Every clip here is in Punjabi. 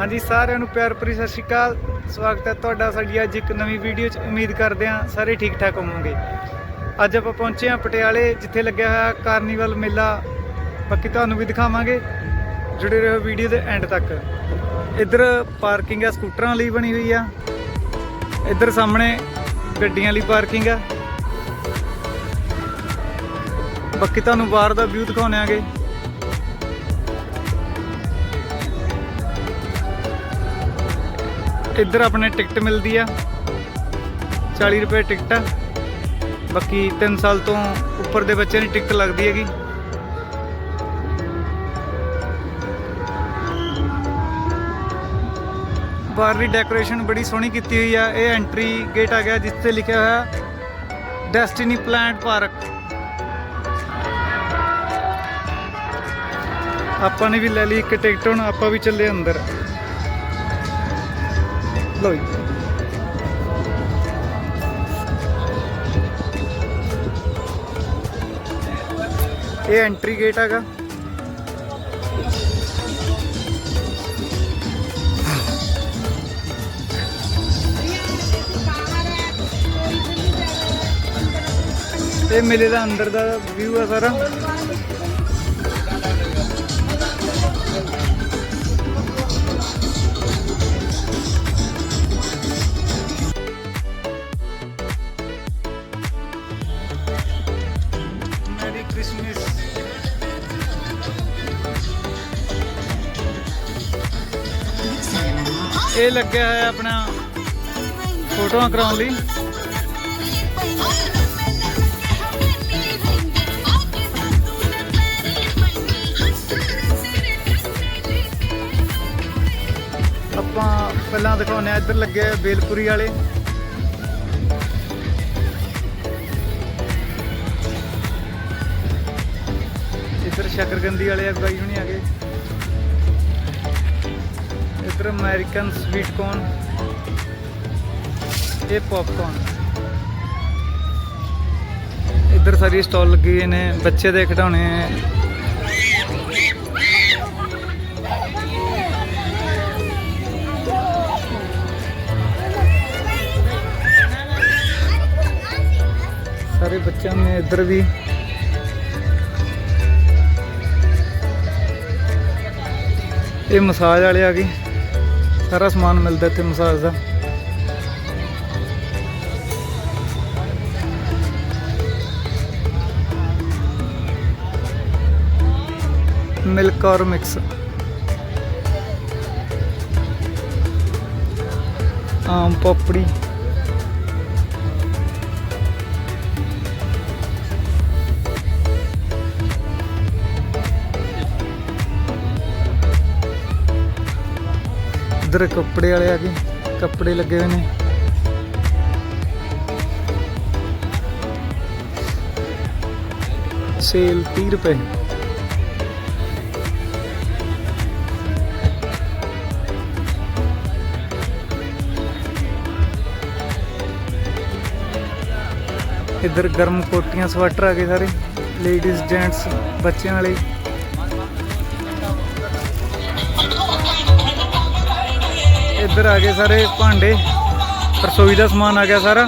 ਹਾਂਜੀ, ਸਾਰਿਆਂ ਨੂੰ ਪਿਆਰ ਭਰੀ ਸਤਿ ਸ਼੍ਰੀ ਅਕਾਲ। ਸਵਾਗਤ ਹੈ ਤੁਹਾਡਾ ਸਾਡੀ ਅੱਜ ਇੱਕ ਨਵੀਂ ਵੀਡੀਓ 'ਚ। ਉਮੀਦ ਕਰਦੇ ਹਾਂ ਸਾਰੇ ਠੀਕ ਠਾਕ ਹੋਵੋਗੇ। ਅੱਜ ਆਪਾਂ ਪਹੁੰਚੇ ਹਾਂ ਪਟਿਆਲੇ, ਜਿੱਥੇ ਲੱਗਿਆ ਹੋਇਆ ਕਾਰਨੀਵਲ ਮੇਲਾ। ਬਾਕੀ ਤੁਹਾਨੂੰ ਵੀ ਦਿਖਾਵਾਂਗੇ, ਜੁੜੇ ਰਹੋ ਵੀਡੀਓ ਦੇ ਐਂਡ ਤੱਕ। ਇੱਧਰ ਪਾਰਕਿੰਗ ਆ, ਸਕੂਟਰਾਂ ਲਈ ਬਣੀ ਹੋਈ ਆ। ਇੱਧਰ ਸਾਹਮਣੇ ਗੱਡੀਆਂ ਲਈ ਪਾਰਕਿੰਗ ਆ। ਬਾਕੀ ਤੁਹਾਨੂੰ ਬਾਹਰ ਦਾ ਵਿਊ ਦਿਖਾਉਂਦੇ ਆਂਗੇ। ਇੱਧਰ ਆਪਣੇ ਟਿਕਟ ਮਿਲਦੀ ਆ। 40 ਰੁਪਏ ਟਿਕਟ ਆ। ਬਾਕੀ 3 ਸਾਲ ਤੋਂ ਉੱਪਰ ਦੇ ਬੱਚਿਆਂ ਦੀ ਟਿਕਟ ਲੱਗਦੀ ਹੈਗੀ। ਬਾਹਰਲੀ ਡੈਕੋਰੇਸ਼ਨ ਬੜੀ ਸੋਹਣੀ ਕੀਤੀ ਹੋਈ ਆ। ਇਹ ਐਂਟਰੀ ਗੇਟ ਆ ਗਿਆ ਜਿਸ ਤੇ ਲਿਖਿਆ ਹੋਇਆ ਡੈਸਟੀਨੀ ਪਲਾਂਟ ਪਾਰਕ। ਆਪਾਂ ਨੇ ਵੀ ਲੈ ਲਈ ਇੱਕ ਟਿਕਟ, ਹੁਣ ਆਪਾਂ ਵੀ ਚੱਲੇ ਅੰਦਰ। ਲਓ ਜੀ ਇਹ ਐਂਟਰੀ ਗੇਟ ਹੈਗਾ। ਇਹ ਮੇਲੇ ਦਾ ਅੰਦਰ ਦਾ ਵਿਊ ਹੈ ਸਾਰਾ। ਇਹ ਲੱਗਿਆ ਹੋਇਆ ਆਪਣਾ ਫੋਟੋਆਂ ਕਰਾਉਣ ਲਈ। ਆਪਾਂ ਪਹਿਲਾਂ ਦਿਖਾਉਂਦੇ ਆ ਇੱਧਰ ਲੱਗੇ ਆ ਬੇਲਪੁਰੀ ਵਾਲੇ। ਇੱਧਰ ਸ਼ਕਰਗੰਦੀ ਵਾਲੇ ਆ, ਬਾਈ ਹੁਣੀ ਆ ਗਏ। ਇੱਧਰ ਅਮਰੀਕਨ ਸਵੀਟ ਕੋਰਨ ਇਹ ਪੌਪਕੌਰਨ ਇੱਧਰ ਸਾਰੀ ਸਟਾਲ ਲੱਗੀ ਹੋਏ ਨੇ, ਬੱਚੇ ਦੇ ਖਿਡੌਣੇ ਸਾਰੇ ਬੱਚਿਆਂ ਨੇ ਇੱਧਰ ਵੀ ਇਹ ਮਸਾਜ ਵਾਲੇ ਆ ਗਏ। ਸਾਰਾ ਸਮਾਨ ਮਿਲਦਾ ਇੱਥੇ ਮਸਾਜ ਦਾ। ਮਿਲਕ ਔਰ ਮਿਕਸ। ਆਮ ਪਪੜੀ। ਇੱਧਰ ਕੱਪੜੇ ਵਾਲੇ ਆ ਗਏ, ਕੱਪੜੇ ਲੱਗੇ ਹੋਏ ਨੇ। ਸੇਲ 30 ਰੁਪਏ। ਇੱਧਰ ਗਰਮ ਕੋਟੀਆਂ, ਸਵੈਟਰ ਆ ਗਏ ਸਾਰੇ, ਲੇਡੀਜ਼ ਜੈਂਟਸ ਬੱਚਿਆਂ ਵਾਲੇ। ਇੱਧਰ ਆ ਗਏ ਸਾਰੇ ਭਾਂਡੇ ਰਸੋਈ ਦਾ ਸਮਾਨ ਆ ਗਿਆ ਸਾਰਾ।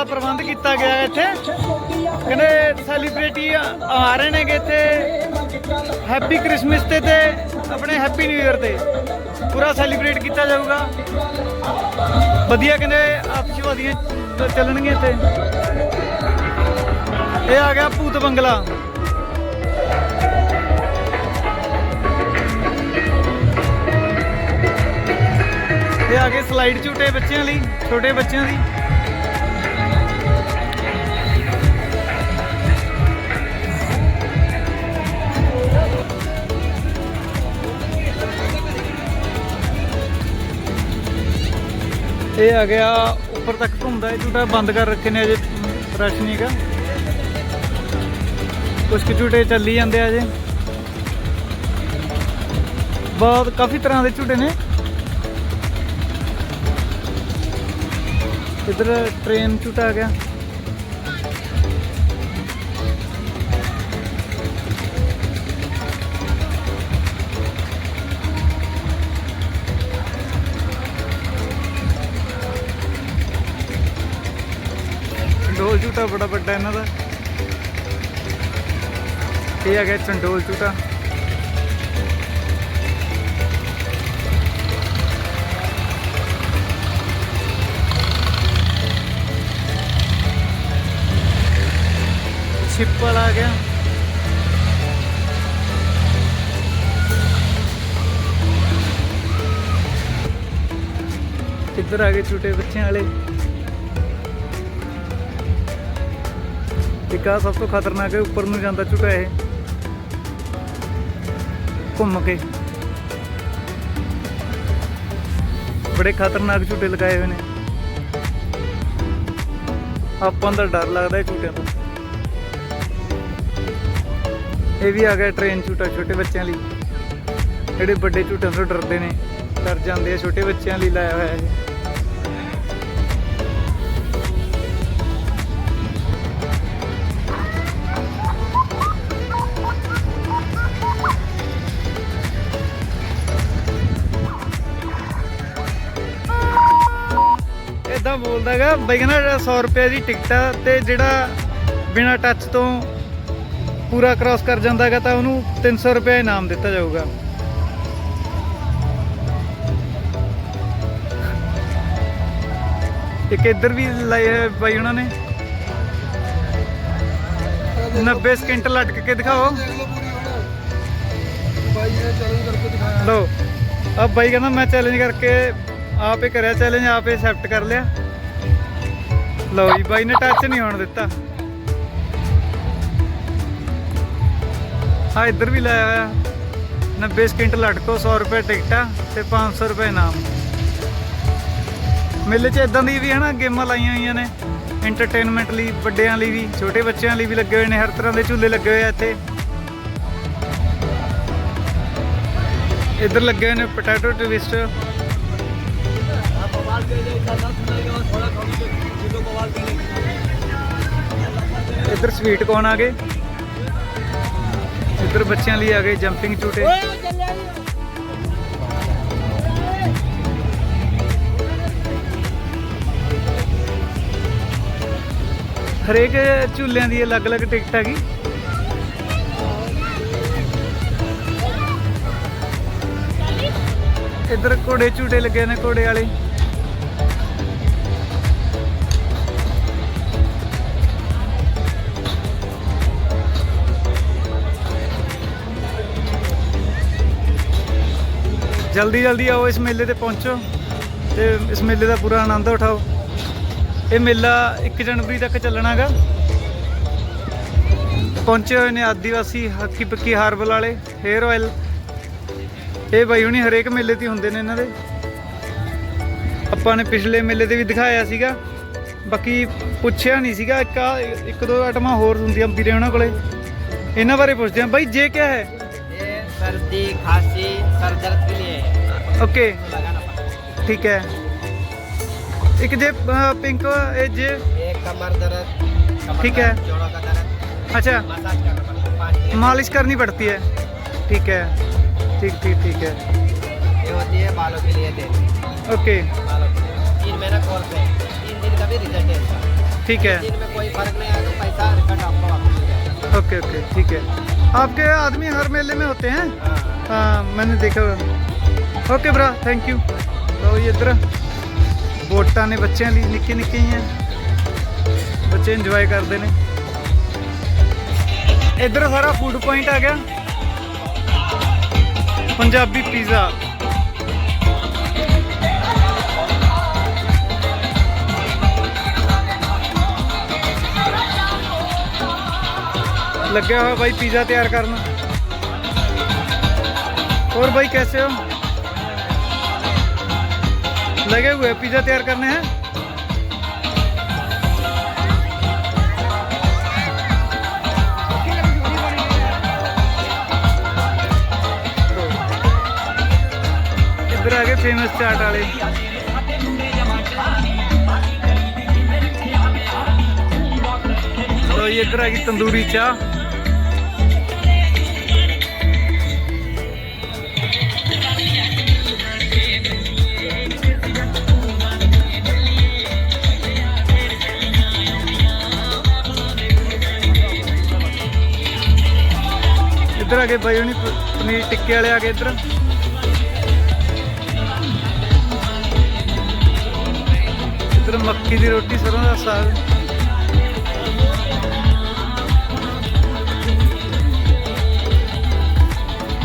ਦਾ ਪ੍ਰਬੰਧ ਕੀਤਾ ਗਿਆ ਹੈ ਇੱਥੇ। ਕਹਿੰਦੇ ਸੈਲੀਬ੍ਰਿਟੀ ਆ ਰਹੇ ਨੇਗੇ ਇੱਥੇ। ਹੈਪੀ ਕ੍ਰਿਸਮਸ ਤੇ ਤੇ ਆਪਣੇ ਹੈਪੀ ਨਿਊ ਇਅਰ ਤੇ। ਪੂਰਾ ਸੈਲੀਬ੍ਰੇਟ ਕੀਤਾ ਜਾਊਗਾ। ਵਧੀਆ ਕਹਿੰਦੇ ਆਪਸ਼ਵਾਦੀਆਂ ਚੱਲਣਗੇ ਇੱਥੇ। ਇਹ ਆ ਗਿਆ ਭੂਤ ਬੰਗਲਾ। ਇਹ ਆ ਗਏ ਸਲਾਈਡ ਝੂਟੇ ਬੱਚਿਆਂ ਲਈ, ਛੋਟੇ ਬੱਚਿਆਂ ਦੀ। ਇਹ ਆ ਗਿਆ, ਉੱਪਰ ਤੱਕ ਘੁੰਮਦਾ ਇਹ ਝੂਟਾ ਬੰਦ ਕਰ ਰੱਖੇ ਨੇ ਅਜੇ ਫਰੈਸ਼ ਨਹੀਂ ਹੈਗਾ। ਕੁਝ ਕੁ ਝੂਟੇ ਚੱਲੀ ਜਾਂਦੇ ਆ ਅਜੇ। ਬਹੁਤ, ਕਾਫੀ ਤਰ੍ਹਾਂ ਦੇ ਝੂਟੇ ਨੇ। ਇਧਰ ਟ੍ਰੇਨ ਝੂਟਾ ਆ ਗਿਆ। ਝੂਟਾ ਬੜਾ ਵੱਡਾ ਇਹਨਾਂ ਦਾ। ਇਹ ਆ ਗਿਆ ਚੰਡੋਲ ਝੂਟਾ। ਛਿਪ ਆ ਗਿਆ। ਇੱਧਰ ਆ ਗਏ ਛੋਟੇ ਬੱਚਿਆਂ ਵਾਲੇ? ਇੱਕ ਆਹ ਸਭ ਤੋਂ ਖਤਰਨਾਕ ਹੈ, ਉੱਪਰ ਨੂੰ ਜਾਂਦਾ ਝੂਟਾ ਇਹ। ਘੁੰਮ ਕੇ। ਬੜੇ ਖਤਰਨਾਕ ਝੂਟੇ ਲਗਾਏ ਹੋਏ ਨੇ। ਆਪਾਂ ਦਾ ਡਰ ਲੱਗਦਾ ਇਹ ਝੂਟਿਆਂ ਤੋਂ। ਇਹ ਵੀ ਆ ਗਿਆ ਟ੍ਰੇਨ ਝੂਟਾ ਛੋਟੇ ਬੱਚਿਆਂ ਲਈ। ਜਿਹੜੇ ਵੱਡੇ ਝੂਟਿਆਂ ਤੋਂ ਡਰਦੇ ਨੇ, ਡਰ ਜਾਂਦੇ ਆ, ਛੋਟੇ ਬੱਚਿਆਂ ਲਈ ਲਾਇਆ ਹੋਇਆ ਹੈ ਇਦਾਂ ਬੋਲਦਾਗਾ। ਬਈ ਕਹਿੰਦਾ 100 ਰੁਪਏ ਦੀ ਟਿਕਟ ਆ ਤੇ ਜਿਹੜਾ ਬਿਨਾ ਟੱਚ ਤੋਂ ਪੂਰਾ ਕ੍ਰਾਸ ਕਰ ਜਾਂਦਾਗਾ ਤਾਂ ਉਹਨੂੰ 300 ਰੁਪਏ ਇਨਾਮ ਦਿੱਤਾ ਜਾਊਗਾ। ਇੱਕ ਇੱਧਰ ਵੀ ਲਾਏ ਹੋਏ ਬਾਈ ਉਹਨਾਂ ਨੇ। 90 ਸਕਿੰਟ ਲਟਕ ਕੇ ਦਿਖਾਓ। ਲੋ ਆ ਬਾਈ ਕਹਿੰਦਾ ਮੈਂ ਚੈਲੰਜ ਕਰਕੇ ਆਪੇ ਕਰਿਆ ਚੈਲੰਜ ਆਪੇ ਐਕਸੈਪਟ ਕਰ ਲਿਆ। ਲਓ ਜੀ, ਬਾਈ ਨੇ ਟੱਚ ਨਹੀਂ ਹੋਣ ਦਿੱਤਾ। ਆ ਇੱਧਰ ਵੀ ਲਾਇਆ ਹੋਇਆ। 90 ਸਕਿੰਟ ਲਟਕੋ 100 ਰੁਪਏ ਟਿਕਟਾਂ ਤੇ 500 ਰੁਪਏ ਇਨਾਮ। ਮੇਲੇ 'ਚ ਇਦਾਂ ਦੀ ਵੀ ਹਨਾ, ਗੇਮਾਂ ਲਾਈਆਂ ਹੋਈਆਂ ਨੇ। ਐਂਟਰਟੇਨਮੈਂਟ ਲਈ, ਵੱਡਿਆਂ ਲਈ ਵੀ, ਛੋਟੇ ਬੱਚਿਆਂ ਲਈ ਵੀ ਲੱਗੇ ਹੋਏ ਨੇ, ਹਰ ਤਰ੍ਹਾਂ ਦੇ ਝੂਲੇ ਲੱਗੇ ਹੋਏ ਆ ਇੱਥੇ। ਇੱਧਰ ਲੱਗੇ ਹੋਏ ਨੇ ਪੋਟੈਟੋ ਟਵਿਸਟ ਆਪਾਂ ਬਾਅਦ ਦੇ ਜਾਈ ਖਾਣਾ ਸੁਣਾਏਗਾ ਥੋੜਾ ਖਾਣੀ ਇੱਧਰ ਸਵੀਟ ਕੌਣ ਆ ਗਏ? ਇੱਧਰ ਬੱਚਿਆਂ ਲਈ ਆ ਗਏ ਜੰਪਿੰਗ ਝੂਟੇ। ਹਰੇਕ ਝੂਲਿਆਂ ਦੀ ਅਲੱਗ-ਅਲੱਗ ਟਿਕਟ ਹੈਗੀ। ਇੱਧਰ ਘੋੜੇ ਝੂਟੇ ਲੱਗੇ ਨੇ ਘੋੜੇ ਵਾਲੇ। ਜਲਦੀ ਜਲਦੀ ਆਓ ਇਸ ਮੇਲੇ ਤੇ ਪਹੁੰਚੋ ਤੇ ਇਸ ਮੇਲੇ ਦਾ ਪੂਰਾ ਆਨੰਦ ਉਠਾਓ। ਇਹ ਮੇਲਾ 1 ਜਨਵਰੀ ਤੱਕ ਚੱਲਣਾਗਾ। ਪਹੁੰਚੇ ਹੋਏ ਨੇ ਆਦੀਵਾਸੀ ਹੱਕੀ ਪੱਕੀ ਹਾਰਬਲ ਵਾਲੇ, ਹੇਅਰ ਆਇਲ। ਇਹ ਬਾਈ ਹੁਣੀ ਹਰੇਕ ਮੇਲੇ ਤੇ ਹੁੰਦੇ ਨੇ ਇਹਨਾਂ ਦੇ। ਆਪਾਂ ਨੇ ਪਿਛਲੇ ਮੇਲੇ ਤੇ ਵੀ ਦਿਖਾਇਆ ਸੀਗਾ। ਬਾਕੀ ਪੁੱਛਿਆ ਨਹੀਂ ਸੀਗਾ, ਇੱਕ ਇੱਕ ਦੋ ਆਈਟਮਾਂ ਹੋਰ ਹੁੰਦੀਆਂ ਵੀਰੇ ਉਹਨਾਂ ਕੋਲੇ। ਇਹਨਾਂ ਬਾਰੇ ਪੁੱਛਦੇ ਆਂ ਬਾਈ, ਜੇ ਕਿਆ ਹੈ सर्दी खांसी सर दर्द के लिए। ओके ठीक है। एक जे पिंक ए जे। एक कमर दर्द ठीक है। जोड़ों का दर्द। अच्छा। मालिश करनी पड़ती है। ठीक है। ठीक ठीक ठीक है। ये होती है बालों के लिए तेल ओके। तीन महीना कोर्स है। तीन दिन का भी रिज़ल्ट है। ठीक है। दिन में कोई फ़र्क नहीं आया तो पैसा रिकट आपको ओके ओके ठीक है। आपके आदमी हर मेले में होते हैं? हाँ।, हाँ मैंने देखा ओके ब्रा थैंक यू तो ये इधर बोटा ने बच्चे ली निके निके ही। हैं बच्चे इंजॉय करते हैं। इधर सारा फ़ूड पॉइंट आ गया। पंजाबी पिज़्ज़ा ਲੱਗਿਆ ਹੋਇਆ ਬਾਈ ਪੀਜ਼ਾ ਤਿਆਰ ਕਰਨ ਹੋਰ ਬਾਈ ਕੈਸੇ ਹੋ लगे हुए पिज्जा तैयार करने हैं इधर आ गए फेमस चाट वाले तो ये इधर आ गई तंदूरी चाह ਗਏ ਬਾਈ ਹੁਣੀ ਪਨੀਰ ਟਿੱਕੇ ਵਾਲੇ ਆ ਗਏ ਇੱਧਰ। ਇੱਧਰ ਮੱਕੀ ਦੀ ਰੋਟੀ ਸਰੋਂ ਦਾ ਸਾਗ।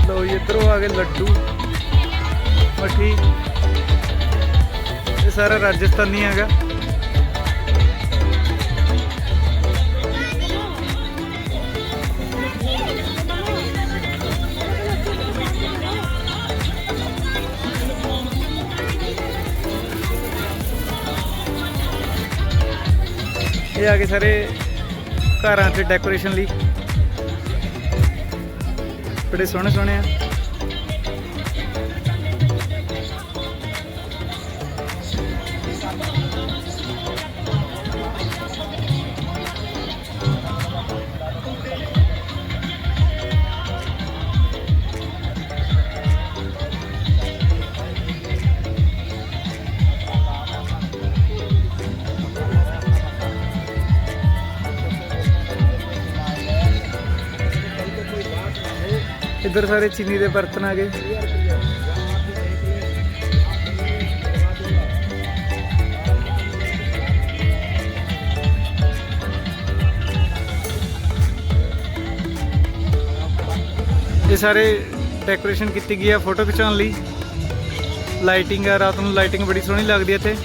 ਲੋ ਇੱਧਰੋਂ ਆ ਗਏ ਲੱਡੂ, ਮੱਠੀ। ਇਹ ਸਾਰਾ ਰਾਜਸਥਾਨੀ ਹੈਗਾ। ਇਹ ਆ ਗਏ ਸਾਰੇ ਘਰਾਂ 'ਚ ਡੈਕੋਰੇਸ਼ਨ ਲਈ। ਬੜੇ ਸੋਹਣੇ ਸੋਹਣੇ ਆ। ਇੱਧਰ ਸਾਰੇ ਚੀਨੀ ਦੇ ਬਰਤਨ ਆ ਗਏ। ਇਹ ਸਾਰੇ ਡੈਕੋਰੇਸ਼ਨ ਕੀਤੀ ਗਈ ਆ ਫੋਟੋ ਖਿਚਾਉਣ ਲਈ। ਲਾਈਟਿੰਗ ਆ, ਰਾਤ ਨੂੰ ਲਾਈਟਿੰਗ ਬੜੀ ਸੋਹਣੀ ਲੱਗਦੀ ਹੈ ਇੱਥੇ।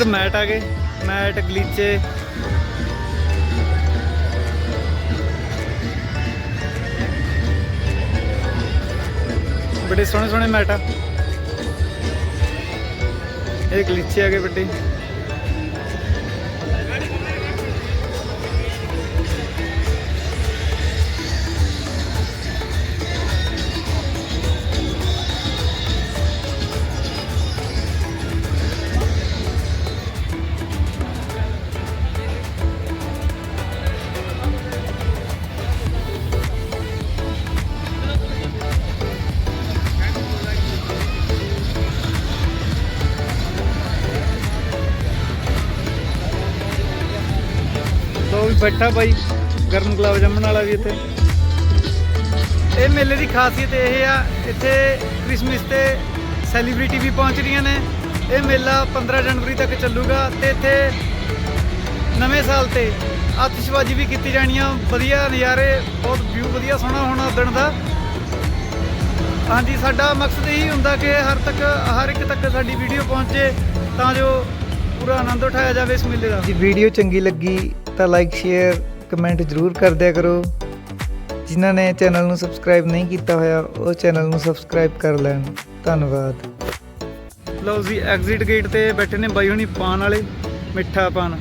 ਇੱਧਰ ਮੈਟ ਆ ਗਏ, ਮੈਟ, ਗਲੀਚੇ। ਬੜੇ ਸੋਹਣੇ ਸੋਹਣੇ ਮੈਟ ਆ। ਇਹ ਗਲੀਚੇ ਆ ਗਏ ਵੱਡੇ। ਬੈਠਾ ਬਾਈ, ਗਰਮ ਗੁਲਾਬ ਜਾਮਣ ਵਾਲਾ ਵੀ ਇੱਥੇ। ਇਹ ਮੇਲੇ ਦੀ ਖਾਸੀਅਤ ਇਹ ਆ, ਇੱਥੇ ਕ੍ਰਿਸਮਸ ਤੇ ਸੈਲੀਬ੍ਰਿਟੀ ਵੀ ਪਹੁੰਚ ਰਹੀਆਂ ਨੇ। ਇਹ ਮੇਲਾ 15 ਜਨਵਰੀ ਤੱਕ ਚੱਲੂਗਾ ਤੇ ਇੱਥੇ ਨਵੇਂ ਸਾਲ ਤੇ ਆਤਿਸ਼ਬਾਜ਼ੀ ਵੀ ਕੀਤੀ ਜਾਣੀ ਆ। ਵਧੀਆ ਨਜ਼ਾਰੇ, ਬਹੁਤ ਵਿਊ ਵਧੀਆ ਸੋਹਣਾ ਹੋਣਾ ਉਦਣ ਦਾ। ਹਾਂਜੀ, ਸਾਡਾ ਮਕਸਦ ਇਹੀ ਹੁੰਦਾ ਕਿ ਹਰ ਤੱਕ, ਹਰ ਇੱਕ ਤੱਕ ਸਾਡੀ ਵੀਡੀਓ ਪਹੁੰਚੇ ਤਾਂ ਜੋ ਪੂਰਾ ਆਨੰਦ ਉਠਾਇਆ ਜਾਵੇ ਇਸ ਮੇਲੇ ਦਾ। ਵੀਡੀਓ ਚੰਗੀ ਲੱਗੀ ਤਾਂ ਲਾਈਕ ਸ਼ੇਅਰ ਕਮੈਂਟ ਜ਼ਰੂਰ ਕਰ ਦਿਆ ਕਰੋ। ਜਿਨ੍ਹਾਂ ਨੇ ਚੈਨਲ ਨੂੰ ਸਬਸਕ੍ਰਾਈਬ ਨਹੀਂ ਕੀਤਾ ਹੋਇਆ, ਉਹ ਚੈਨਲ ਨੂੰ ਸਬਸਕ੍ਰਾਈਬ ਕਰ ਲੈਣ। ਧੰਨਵਾਦ। ਲਓ ਜੀ ਐਗਜ਼ਿਟ ਗੇਟ ਤੇ ਬੈਠੇ ਨੇ ਬਾਈ ਹੁਣੀ ਪਾਣ ਵਾਲੇ, ਮਿੱਠਾ ਪਾਣ